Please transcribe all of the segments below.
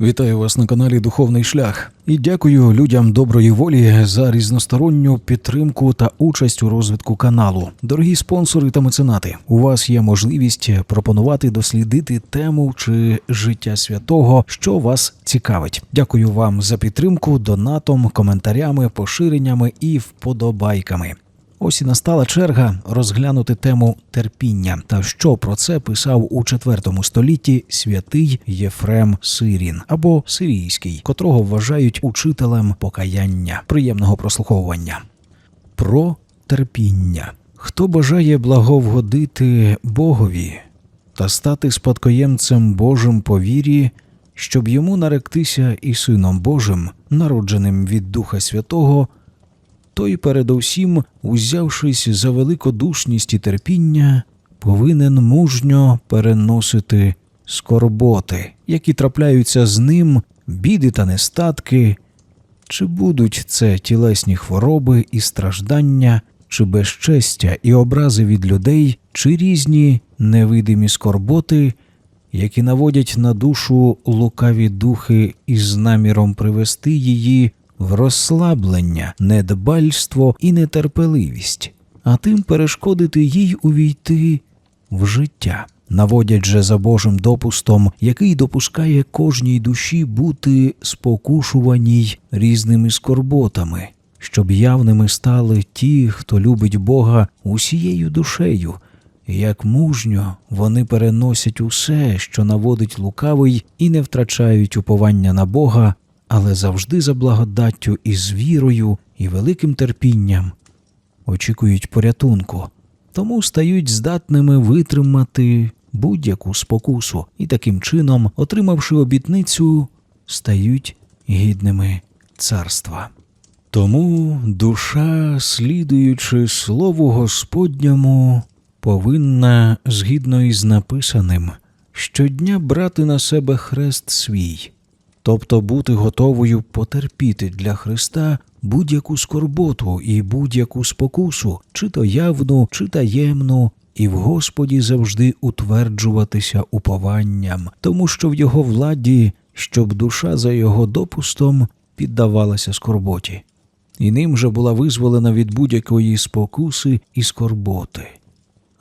Вітаю вас на каналі Духовний Шлях і дякую людям доброї волі за різносторонню підтримку та участь у розвитку каналу. Дорогі спонсори та меценати, у вас є можливість пропонувати дослідити тему чи життя святого, що вас цікавить. Дякую вам за підтримку, донатом, коментарями, поширеннями і вподобайками. Ось і настала черга розглянути тему терпіння та що про це писав у IV столітті святий Єфрем Сирін або Сирійський, котрого вважають учителем покаяння, приємного прослуховування. Про терпіння. Хто бажає благовгодити Богові та стати спадкоємцем Божим по вірі, щоб йому наректися і Сином Божим, народженим від Духа Святого, той передовсім, узявшись за великодушність і терпіння, повинен мужньо переносити скорботи, які трапляються з ним, біди та нестатки, чи будуть це тілесні хвороби і страждання, чи безчестя і образи від людей, чи різні невидимі скорботи, які наводять на душу лукаві духи із наміром привести її в розслаблення, недбальство і нетерпеливість, а тим перешкодити їй увійти в життя. Наводять же за Божим допустом, який допускає кожній душі бути спокушуваній різними скорботами, щоб явними стали ті, хто любить Бога усією душею, як мужньо вони переносять усе, що наводить лукавий, і не втрачають уповання на Бога, але завжди за благодаттю і з вірою і великим терпінням очікують порятунку, тому стають здатними витримати будь-яку спокусу і таким чином, отримавши обітницю, стають гідними царства. Тому душа, слідуючи слову Господньому, повинна, згідно із написаним, щодня брати на себе хрест свій, тобто бути готовою потерпіти для Христа будь-яку скорботу і будь-яку спокусу, чи то явну, чи таємну, і в Господі завжди утверджуватися упованням, тому що в його владі, щоб душа за його допустом піддавалася скорботі, і ним же була визволена від будь-якої спокуси і скорботи.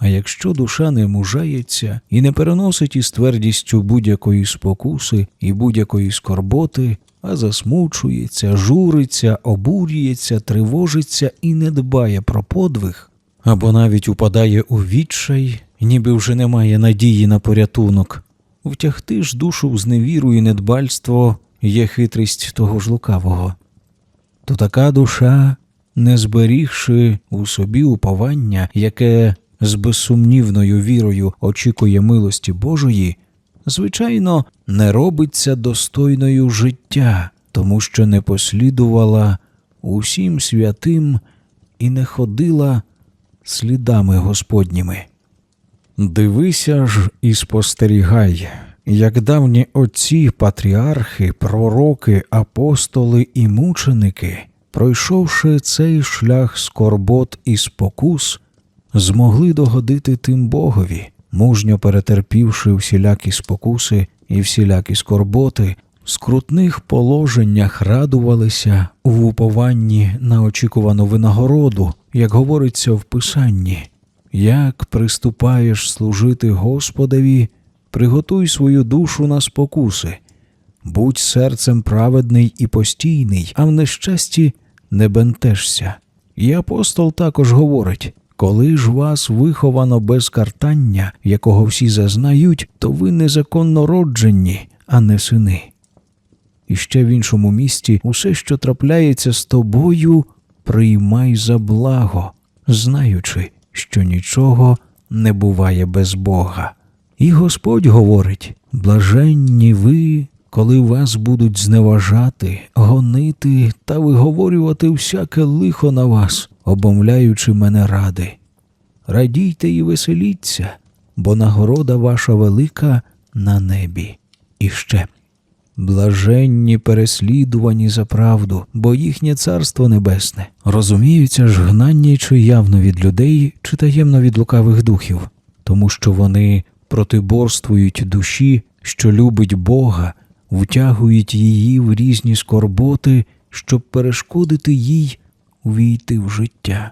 А якщо душа не мужається і не переносить із твердістю будь-якої спокуси і будь-якої скорботи, а засмучується, журиться, обурюється, тривожиться і не дбає про подвиг, або навіть упадає у відчай, ніби вже немає надії на порятунок, втягти ж душу в зневіру і недбальство є хитрість того ж лукавого. То така душа, не зберігши у собі уповання, яке з безсумнівною вірою очікує милості Божої, звичайно, не робиться достойною життя, тому що не послідувала усім святим і не ходила слідами Господніми. Дивися ж і спостерігай, як давні отці, патріархи, пророки, апостоли і мученики, пройшовши цей шлях скорбот і спокус, змогли догодити тим Богові, мужньо перетерпівши всілякі спокуси і всілякі скорботи, в скрутних положеннях радувалися в упованні на очікувану винагороду, як говориться в Писанні. Як приступаєш служити Господові, приготуй свою душу на спокуси, будь серцем праведний і постійний, а в нещасті не бентешся. І апостол також говорить коли ж вас виховано без картання, якого всі зазнають, то ви незаконно роджені, а не сини. І ще в іншому місті усе, що трапляється з тобою, приймай за благо, знаючи, що нічого не буває без Бога. І Господь говорить блаженні ви, коли вас будуть зневажати, гонити та виговорювати всяке лихо на вас, обомляючи мене ради. Радійте і веселіться, бо нагорода ваша велика на небі. І ще блаженні переслідувані за правду, бо їхнє царство небесне. Розуміються ж гнання чи явно від людей, чи таємно від лукавих духів, тому що вони протиборствують душі, що любить Бога, втягують її в різні скорботи, щоб перешкодити їй увійти в життя.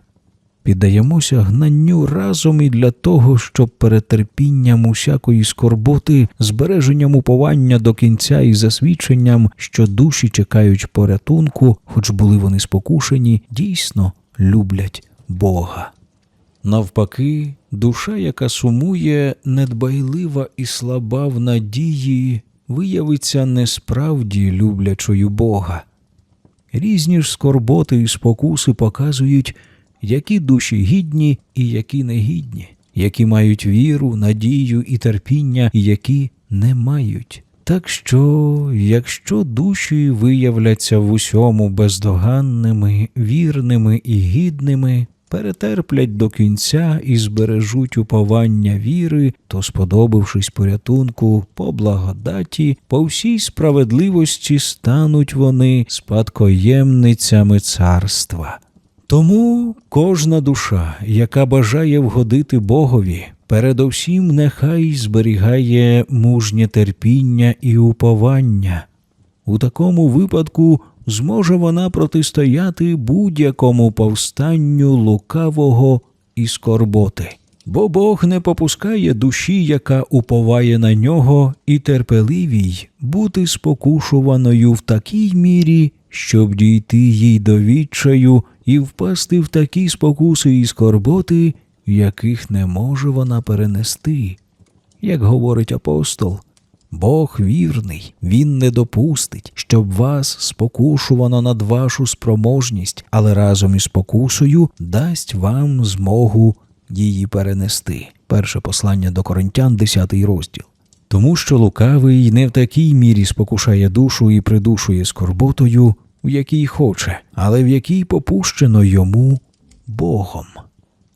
Піддаємося гнанню разом і для того, щоб перед терпінням усякої скорботи, збереженням уповання до кінця і засвідченням, що душі чекають порятунку, хоч були вони спокушені, дійсно люблять Бога. Навпаки, душа, яка сумує, недбайлива і слаба в надії, виявиться несправді люблячою Бога. Різні ж скорботи і спокуси показують, які душі гідні і які негідні, які мають віру, надію і терпіння, і які не мають. Так що, якщо душі виявляться в усьому бездоганними, вірними і гідними, перетерплять до кінця і збережуть уповання віри, то, сподобавшись порятунку по благодаті, по всій справедливості стануть вони спадкоємницями царства. Тому кожна душа, яка бажає вгодити Богові, передовсім нехай зберігає мужнє терпіння і уповання. У такому випадку зможе вона протистояти будь-якому повстанню лукавого і скорботи. Бо Бог не попускає душі, яка уповає на нього, і терпеливій бути спокушуваною в такій мірі, щоб дійти їй до відчаю і впасти в такі спокуси і скорботи, яких не може вона перенести. Як говорить апостол, Бог вірний, Він не допустить, щоб вас спокушувано над вашу спроможність, але разом із спокусою дасть вам змогу її перенести. Перше послання до Коринтян, 10 розділ. Тому що лукавий не в такій мірі спокушає душу і придушує скорботою, в якій хоче, але в якій попущено йому Богом.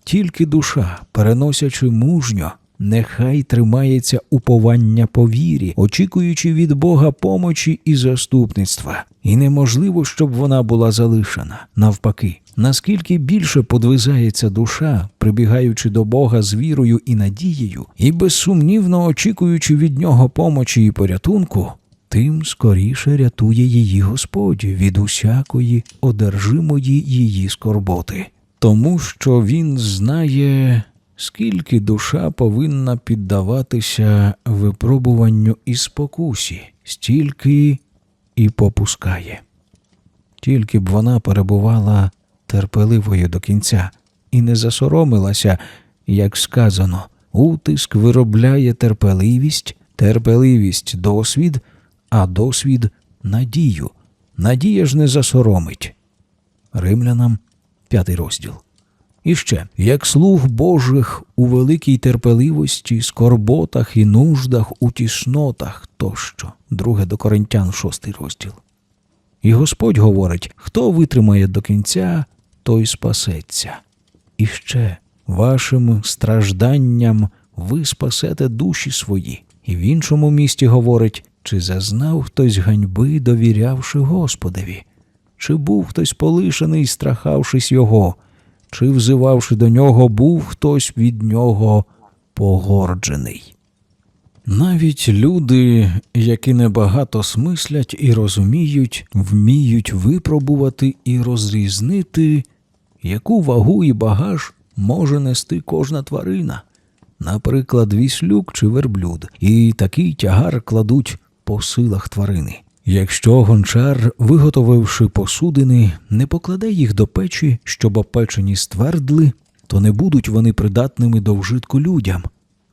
Тільки душа, переносячи мужньо, нехай тримається уповання по вірі, очікуючи від Бога помочі і заступництва. І неможливо, щоб вона була залишена. Навпаки, наскільки більше подвизається душа, прибігаючи до Бога з вірою і надією, і безсумнівно очікуючи від нього помочі і порятунку, тим скоріше рятує її Господь від усякої одержимої її скорботи. Тому що він знає, скільки душа повинна піддаватися випробуванню і спокусі, стільки і попускає. Тільки б вона перебувала терпеливою до кінця і не засоромилася, як сказано, утиск виробляє терпеливість, терпеливість досвід, а досвід надію. Надія ж не засоромить. Римлянам, п'ятий розділ. І ще, як слуг Божих у великій терпеливості, скорботах і нуждах, у тіснотах тощо. Друге до Коринтян, шостий розділ. І Господь говорить: хто витримає до кінця, той спасеться. І ще вашим стражданням ви спасете душі свої. І в іншому місті говорить, чи зазнав хтось ганьби, довірявши Господеві, чи був хтось полишений, страхавшись його, чи, взивавши до нього, був хтось від нього погорджений. Навіть люди, які небагато смислять і розуміють, вміють випробувати і розрізнити, яку вагу і багаж може нести кожна тварина, наприклад, віслюк чи верблюд, і такий тягар кладуть по силах тварини. Якщо гончар, виготовивши посудини, не покладе їх до печі, щоб опечені ствердли, то не будуть вони придатними до вжитку людям.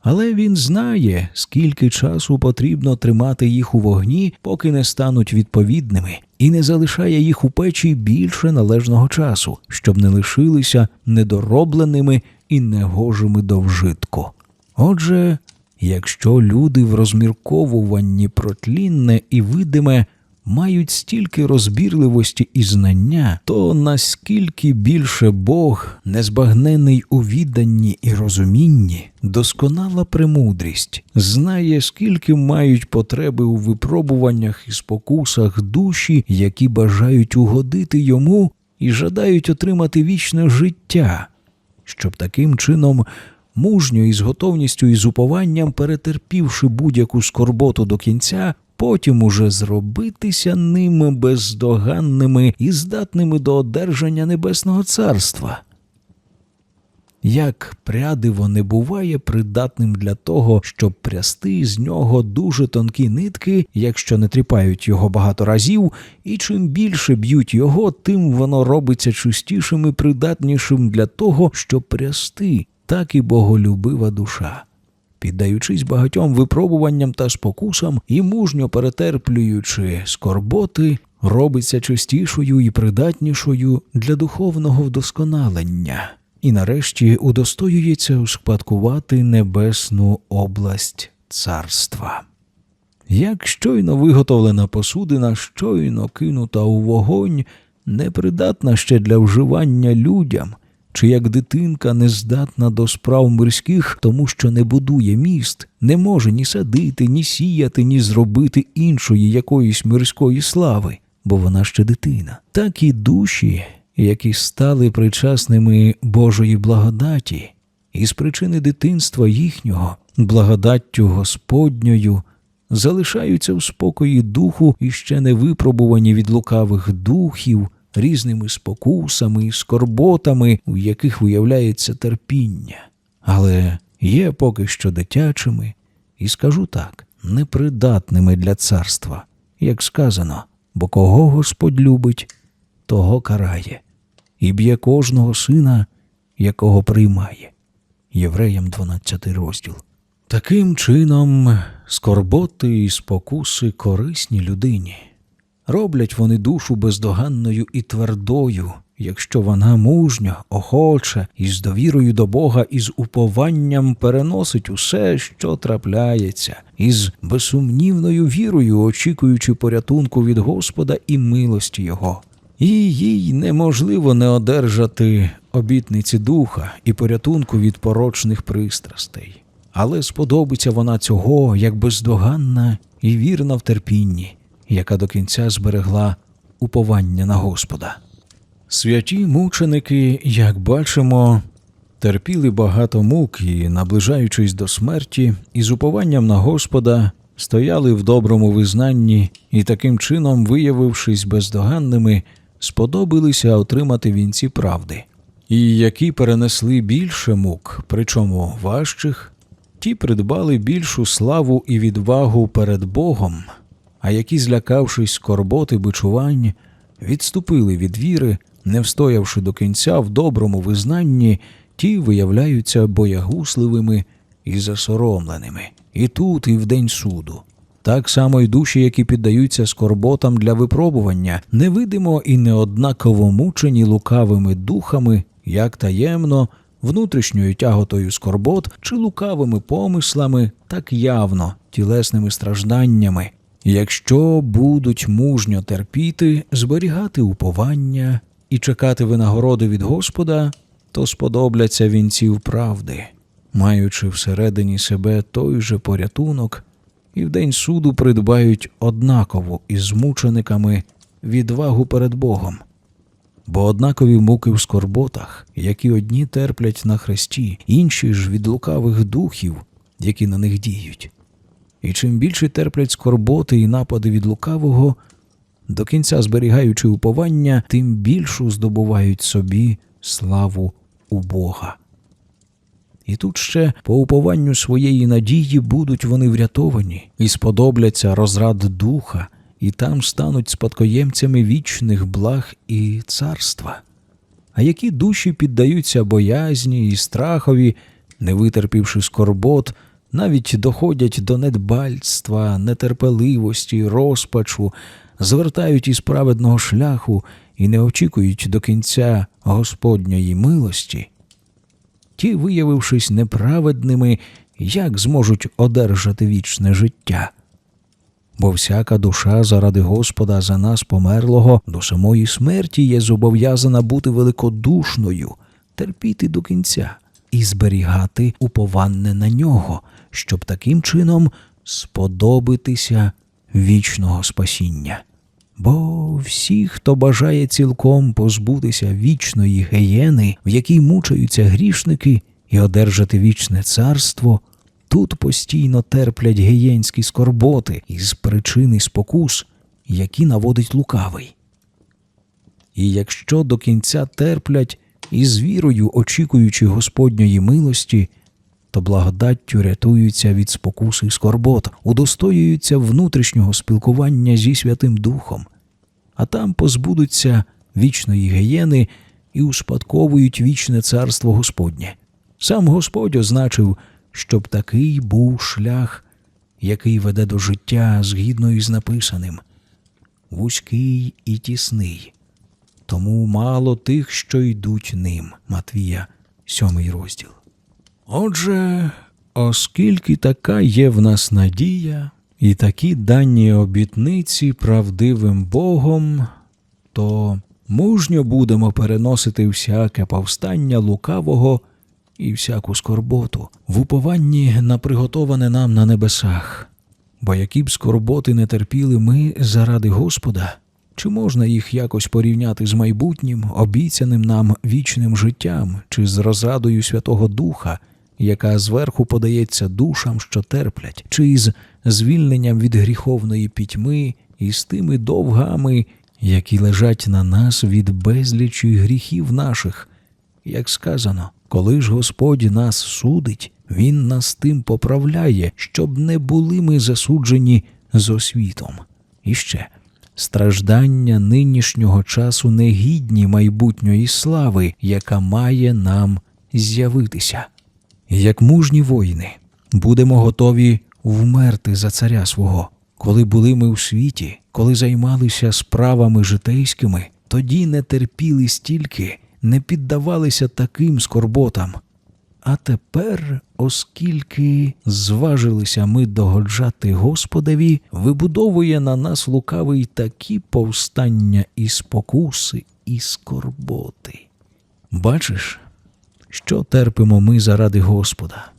Але він знає, скільки часу потрібно тримати їх у вогні, поки не стануть відповідними, і не залишає їх у печі більше належного часу, щоб не лишилися недоробленими і негожими до вжитку. Отже, якщо люди в розмірковуванні про тлінне і видиме мають стільки розбірливості і знання, то наскільки більше Бог, незбагнений у відданні і розумінні, досконала премудрість, знає, скільки мають потреби у випробуваннях і спокусах душі, які бажають угодити йому і жадають отримати вічне життя, щоб таким чином. Мужньо і з готовністю і з упованням, перетерпівши будь-яку скорботу до кінця, потім уже зробитися ними бездоганними і здатними до одержання небесного царства. Як прядиво не буває придатним для того, щоб прясти з нього дуже тонкі нитки, якщо не тріпають його багато разів, і чим більше б'ють його, тим воно робиться чистішим і придатнішим для того, щоб прясти, так і боголюбива душа. Піддаючись багатьом випробуванням та спокусам і мужньо перетерплюючи скорботи, робиться чистішою і придатнішою для духовного вдосконалення і нарешті удостоюється успадкувати небесну область царства. Як щойно виготовлена посудина, щойно кинута у вогонь, непридатна ще для вживання людям, чи як дитинка нездатна до справ мирських, тому що не будує міст, не може ні садити, ні сіяти, ні зробити іншої якоїсь мирської слави, бо вона ще дитина, так і душі, які стали причасними Божої благодаті, і з причини дитинства їхнього, благодаттю Господньою, залишаються в спокої духу і ще не випробувані від лукавих духів, різними спокусами і скорботами, у яких виявляється терпіння, але є поки що дитячими, і скажу так, непридатними для царства, як сказано, бо кого Господь любить, того карає, і б'є кожного сина, якого приймає. Євреям 12 розділ. Таким чином, скорботи і спокуси корисні людині. Роблять вони душу бездоганною і твердою, якщо вона мужньо, охоче і з довірою до Бога і з упованням переносить усе, що трапляється, і з безсумнівною вірою, очікуючи порятунку від Господа і милості Його. І їй неможливо не одержати обітниці духа і порятунку від порочних пристрастей. Але сподобиться вона цього як бездоганна і вірна в терпінні, яка до кінця зберегла уповання на Господа. Святі мученики, як бачимо, терпіли багато мук і, наближаючись до смерті, із упованням на Господа, стояли в доброму визнанні і таким чином, виявившись бездоганними, сподобалися отримати вінці правди. І які перенесли більше мук, причому важчих, ті придбали більшу славу і відвагу перед Богом, а які, злякавшись скорботи бичувань, відступили від віри, не встоявши до кінця в доброму визнанні, ті виявляються боягусливими і засоромленими, і тут, і в день суду. Так само й душі, які піддаються скорботам для випробування, невидимо і неоднаково мучені лукавими духами, як таємно, внутрішньою тяготою скорбот чи лукавими помислами, так явно тілесними стражданнями. Якщо будуть мужньо терпіти, зберігати уповання і чекати винагороди від Господа, то сподобляться вінців правди, маючи всередині себе той же порятунок, і в день суду придбають однаково із змучениками відвагу перед Богом. Бо однакові муки в скорботах, які одні терплять на хресті, інші ж від лукавих духів, які на них діють. І чим більше терплять скорботи і напади від лукавого, до кінця зберігаючи уповання, тим більшу здобувають собі славу у Бога. І тут ще по упованню своєї надії будуть вони врятовані і сподобляться розрад духа, і там стануть спадкоємцями вічних благ і царства. А які душі піддаються боязні і страхові, не витерпівши скорбот, навіть доходять до недбальства, нетерпеливості, розпачу, звертають із праведного шляху і не очікують до кінця Господньої милості, ті, виявившись неправедними, як зможуть одержати вічне життя? Бо всяка душа заради Господа за нас померлого до самої смерті є зобов'язана бути великодушною, терпіти до кінця і зберігати уповане на нього, щоб таким чином сподобитися вічного спасіння. Бо всі, хто бажає цілком позбутися вічної геєни, в якій мучаються грішники, і одержати вічне царство, тут постійно терплять гієнські скорботи із причини спокус, які наводить лукавий. І якщо до кінця терплять із вірою, очікуючи Господньої милості, то благодаттю рятуються від спокуси й скорбот, удостоюються внутрішнього спілкування зі Святим Духом, а там позбудуться вічної гієни і успадковують вічне царство Господнє. Сам Господь означив, щоб такий був шлях, який веде до життя згідно із написаним, вузький і тісний. Тому мало тих, що йдуть ним. Матвія, сьомий розділ. Отже, оскільки така є в нас надія, і такі дані обітниці правдивим Богом, то мужньо будемо переносити всяке повстання лукавого і всяку скорботу в упованні на приготоване нам на небесах. Бо які б скорботи не терпіли ми заради Господа, чи можна їх якось порівняти з майбутнім, обіцяним нам вічним життям, чи з розрадою Святого Духа, яка зверху подається душам, що терплять, чи із звільненням від гріховної пітьми і з тими довгами, які лежать на нас від безлічі гріхів наших, як сказано, коли ж Господь нас судить, Він нас тим поправляє, щоб не були ми засуджені з освітом. І ще страждання нинішнього часу негідні майбутньої слави, яка має нам з'явитися. Як мужні воїни, будемо готові вмерти за царя свого. Коли були ми у світі, коли займалися справами житейськими, тоді не терпіли стільки, не піддавалися таким скорботам. А тепер, оскільки зважилися ми догоджати Господеві, вибудовує на нас лукавий такі повстання і спокуси, і скорботи. Бачиш, що терпимо ми заради Господа,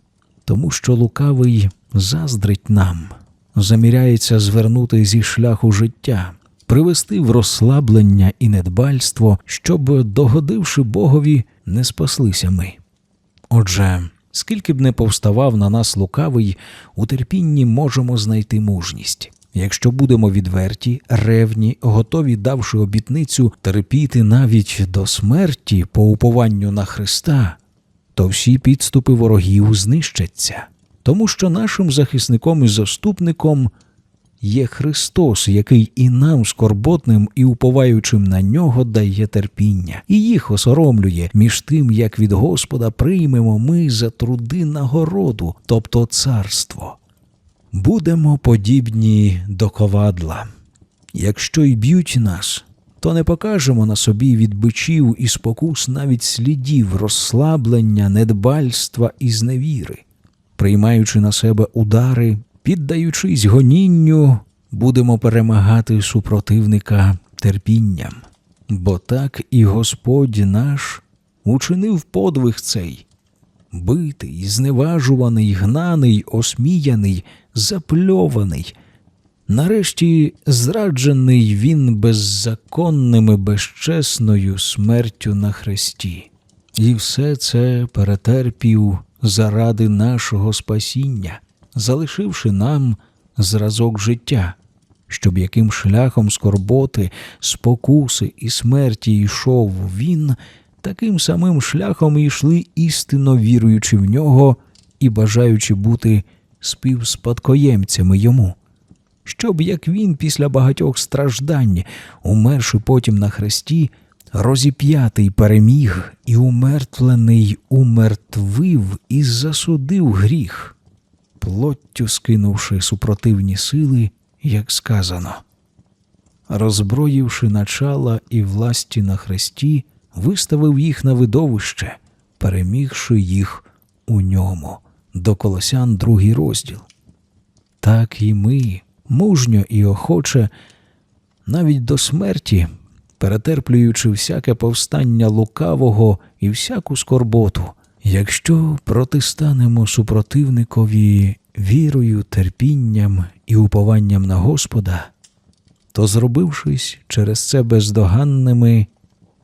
тому що лукавий заздрить нам, заміряється звернути зі шляху життя, привести в розслаблення і недбальство, щоб, догодивши Богові, не спаслися ми. Отже, скільки б не повставав на нас лукавий, у терпінні можемо знайти мужність. Якщо будемо відверті, ревні, готові, давши обітницю терпіти навіть до смерті по упованню на Христа, то всі підступи ворогів знищаться, тому що нашим захисником і заступником є Христос, який і нам, скорботним і уповаючим на нього, дає терпіння, і їх осоромлює між тим, як від Господа приймемо ми за труди нагороду, тобто царство. Будемо подібні до ковадла. Якщо й б'ють нас, то не покажемо на собі від бичів і спокус навіть слідів розслаблення, недбальства і зневіри. Приймаючи на себе удари, піддаючись гонінню, будемо перемагати супротивника терпінням. Бо так і Господь наш учинив подвиг цей битий, зневажуваний, гнаний, осміяний, запльований. Нарешті зраджений він беззаконним безчесною смертю на хресті. І все це перетерпів заради нашого спасіння, залишивши нам зразок життя, щоб яким шляхом скорботи, спокуси і смерті йшов він, таким самим шляхом йшли істинно віруючи в нього і бажаючи бути співспадкоємцями йому. Щоб як він після багатьох страждань, умерши потім на хресті, розіп'ятий переміг і умертвлений умертвив і засудив гріх, плоттю скинувши супротивні сили, як сказано. Розброївши начала і власті на хресті, виставив їх на видовище, перемігши їх у ньому. До Колосян другий розділ. Так і ми, мужньо і охоче, навіть до смерті, перетерплюючи всяке повстання лукавого і всяку скорботу, якщо протистанемо супротивникові вірою, терпінням і упованням на Господа, то, зробившись через це бездоганними,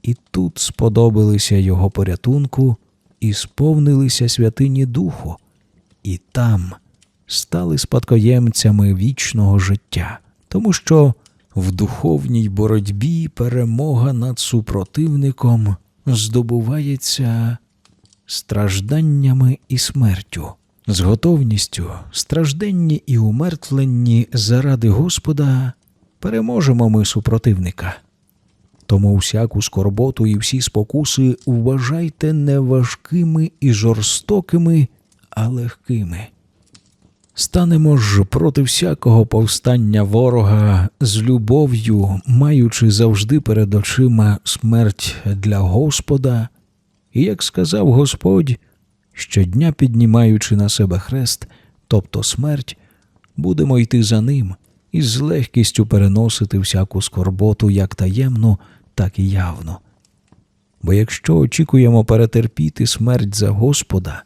і тут сподобалися його порятунку і сповнилися святині Духу, і там – стали спадкоємцями вічного життя, тому що в духовній боротьбі перемога над супротивником здобувається стражданнями і смертю. З готовністю, стражденні і умертвленні заради Господа переможемо ми супротивника. Тому всяку скорботу і всі спокуси вважайте не важкими і жорстокими, а легкими. Станемо ж проти всякого повстання ворога з любов'ю, маючи завжди перед очима смерть для Господа, і як сказав Господь, щодня піднімаючи на себе хрест, тобто смерть, будемо йти за ним і з легкістю переносити всяку скорботу як таємну, так і явну. Бо якщо очікуємо перетерпіти смерть за Господа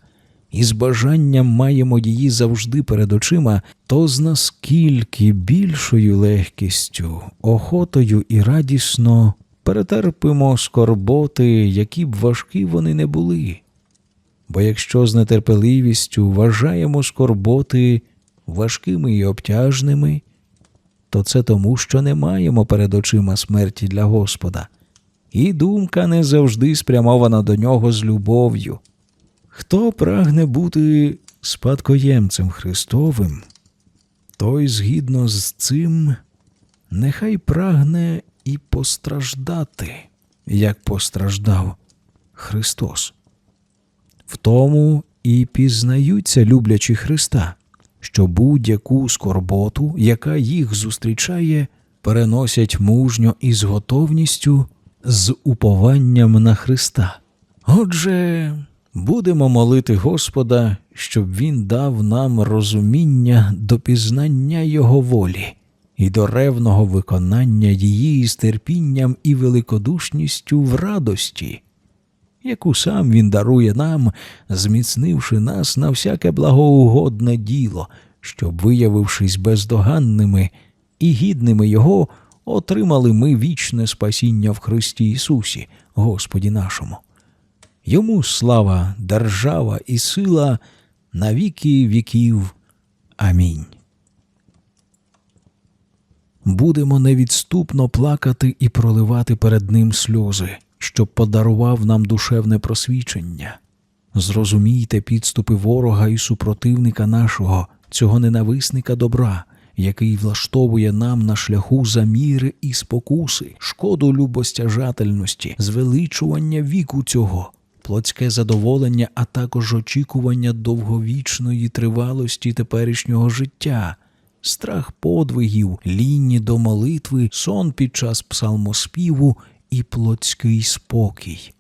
і з бажанням маємо її завжди перед очима, то з наскільки більшою легкістю, охотою і радісно перетерпимо скорботи, які б важкі вони не були. Бо якщо з нетерпеливістю вважаємо скорботи важкими і обтяжними, то це тому, що не маємо перед очима смерті для Господа, і думка не завжди спрямована до нього з любов'ю. Хто прагне бути спадкоємцем Христовим, той згідно з цим нехай прагне і постраждати, як постраждав Христос. В тому і пізнаються люблячі Христа, що будь-яку скорботу, яка їх зустрічає, переносять мужньо і з готовністю, з упованням на Христа. Отже, будемо молити Господа, щоб Він дав нам розуміння до пізнання Його волі і до ревного виконання її з терпінням і великодушністю в радості яку сам він дарує нам, зміцнивши нас на всяке благоугодне діло, щоб, виявившись бездоганними і гідними Його, отримали ми вічне спасіння в Христі Ісусі, Господі нашому. Йому слава, держава і сила на віки віків. Амінь. Будемо невідступно плакати і проливати перед Ним сльози, щоб подарував нам душевне просвічення. Зрозумійте підступи ворога і супротивника нашого, цього ненависника добра, який влаштовує нам на шляху заміри і спокуси, шкоду любостяжательності, звеличування віку цього, плотське задоволення, а також очікування довговічної тривалості теперішнього життя. Страх подвигів, лінні до молитви, сон під час псалмоспіву і плотський спокій.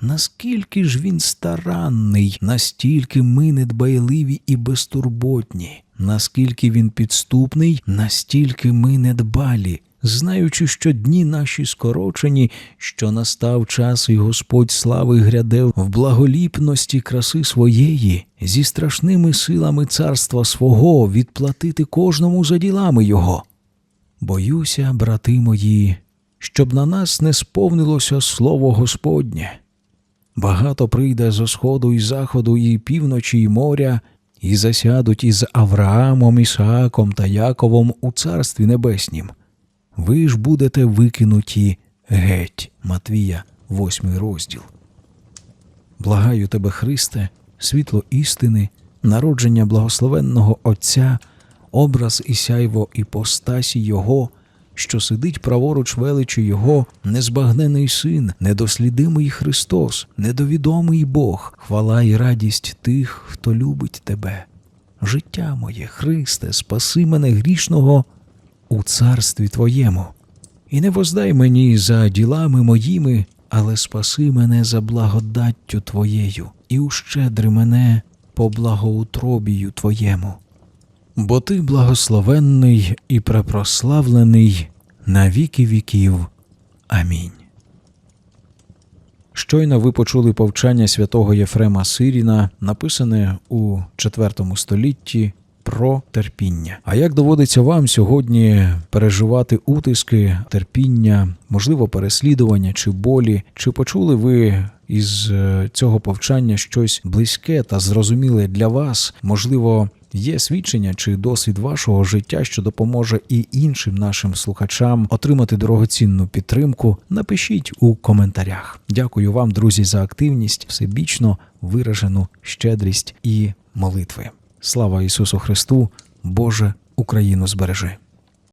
Наскільки ж він старанний, настільки ми недбайливі і безтурботні, наскільки він підступний, настільки ми недбалі, знаючи, що дні наші скорочені, що настав час, і Господь слави гряде в благоліпності краси своєї, зі страшними силами царства свого відплатити кожному за ділами Його. Боюся, брати мої, щоб на нас не сповнилося слово Господнє. Багато прийде зо сходу і заходу, і півночі, і моря, і засядуть із Авраамом, Ісааком та Яковом у Царстві Небеснім. Ви ж будете викинуті геть, Матвія, восьмий розділ. Благаю тебе, Христе, світло істини, народження благословенного Отця, образ і сяйво іпостасі Його, що сидить праворуч величі Його, незбагнений син, недослідимий Христос, недовідомий Бог, хвала і радість тих, хто любить тебе. Життя моє, Христе, спаси мене грішного у царстві Твоєму, і не воздай мені за ділами моїми, але спаси мене за благодаттю Твоєю, і ущедри мене по благоутробію Твоєму. Бо ти благословенний і препрославлений на віки віків. Амінь. Щойно ви почули повчання святого Єфрема Сиріна, написане у IV столітті про терпіння. А як доводиться вам сьогодні переживати утиски, терпіння, можливо, переслідування чи болі? Чи почули ви із е, цього повчання щось близьке та зрозуміле для вас? Можливо, є свідчення чи досвід вашого життя, що допоможе і іншим нашим слухачам отримати дорогоцінну підтримку, напишіть у коментарях. Дякую вам, друзі, за активність, всебічно виражену щедрість і молитви. Слава Ісусу Христу! Боже, Україну збережи!